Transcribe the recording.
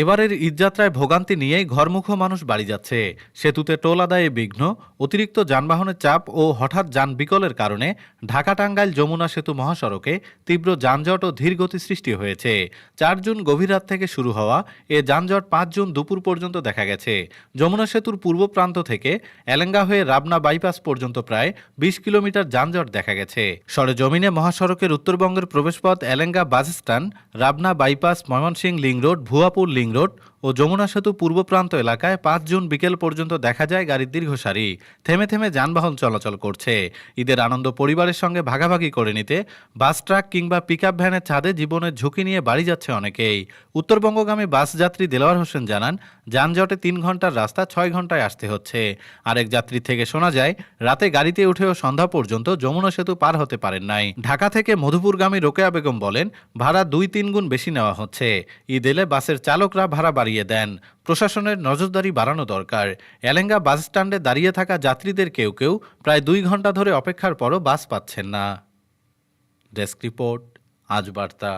এবারের ঈদযাত্রায় ভোগান্তি নিয়েই ঘরমুখো মানুষ বাড়ি যাচ্ছে। সেতুতে টোল আদায়ে বিঘ্ন, অতিরিক্ত যানবাহনের চাপ ও হঠাৎ যান বিকলের কারণে ঢাকা টাঙ্গাইল যমুনা সেতু মহাসড়কে তীব্র যানজট ও ধীরগতি সৃষ্টি হয়েছে। চার জুন গভীর রাত থেকে শুরু হওয়া এ যানজট পাঁচ জুন দুপুর পর্যন্ত দেখা গেছে। যমুনা সেতুর পূর্ব প্রান্ত থেকে এলেঙ্গা হয়ে রাবনা বাইপাস পর্যন্ত প্রায় বিশ কিলোমিটার যানজট দেখা গেছে। সরেজমিনে মহাসড়কের উত্তরবঙ্গের প্রবেশপথ Elenga bus stand, Rabna bypass Mymensingh link road, Bhuapur link road ও যমুনা সেতু পূর্ব প্রান্ত এলাকায় পাঁচ জুন বিকেল পর্যন্ত দেখা যায় গাড়ির দীর্ঘ সারি থেমে থেমে যানবাহন চলাচল করছে। ঈদের আনন্দ পরিবারের সঙ্গে ভাগাভাগি করে নিতে বাস, ট্রাক কিংবা পিকআপ ভ্যানের ছাদে জীবনের ঝুঁকি নিয়ে বাড়ি যাচ্ছে অনেকেই। উত্তরবঙ্গগামী বাস যাত্রী দেলোয়ার হোসেন জানান, যানজটে তিন ঘণ্টার রাস্তা ছয় ঘন্টায় আসতে হচ্ছে। আরেক যাত্রী থেকে শোনা যায়, রাতে গাড়িতে উঠেও সন্ধ্যা পর্যন্ত যমুনা সেতু পার হতে পারেন নাই। ঢাকা থেকে মধুপুরগামী রোকেয়া বেগম বলেন, ভাড়া দুই তিন গুণ বেশি নেওয়া হচ্ছে। ঈদ এলে বাসের চালকরা ভাড়া বাড়িয়ে দেন। প্রশাসনের নজরদারি বাড়ানো দরকার। এলেঙ্গা বাস স্ট্যান্ডে দাঁড়িয়ে থাকা যাত্রীদের কেউ কেউ প্রায় দুই ঘণ্টা ধরে অপেক্ষার পরও বাস পাচ্ছেন না। ডেস্ক রিপোর্ট, আজ বার্তা।